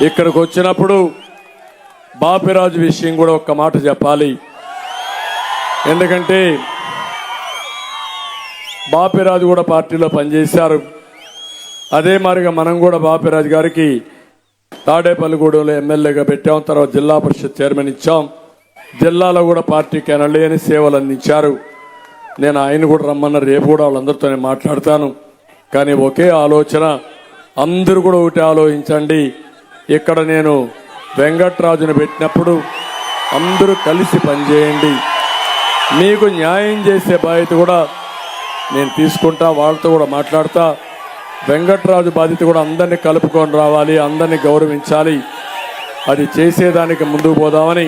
ఇక్కడికి వచ్చినప్పుడు బాపిరాజు విషయం కూడా ఒక్క మాట చెప్పాలి. ఎందుకంటే బాపిరాజు కూడా పార్టీలో పనిచేశారు. అదే మరిగా మనం కూడా బాపిరాజు గారికి తాడేపల్లిగూడెంలో ఎమ్మెల్యేగా పెట్టాం. తర్వాత జిల్లా పరిషత్ చైర్మన్ ఇచ్చాం. జిల్లాలో కూడా పార్టీకి అనలేని సేవలు అందించారు. నేను ఆయన కూడా రమ్మన్న రేపు కూడా వాళ్ళందరితో నేను మాట్లాడతాను. కానీ ఒకే ఆలోచన అందరూ కూడా ఒకటి ఆలోచించండి. ఇక్కడ నేను వెంకట్రాజును పెట్టినప్పుడు అందరూ కలిసి పనిచేయండి. మీకు న్యాయం చేసే బాధ్యత కూడా నేను తీసుకుంటా వాళ్ళతో కూడా మాట్లాడతా. వెంకట్రాజు బాధ్యత కూడా అందరినీ కలుపుకొని రావాలి అందరినీ గౌరవించాలి. అది చేసేదానికి ముందుకు పోదామని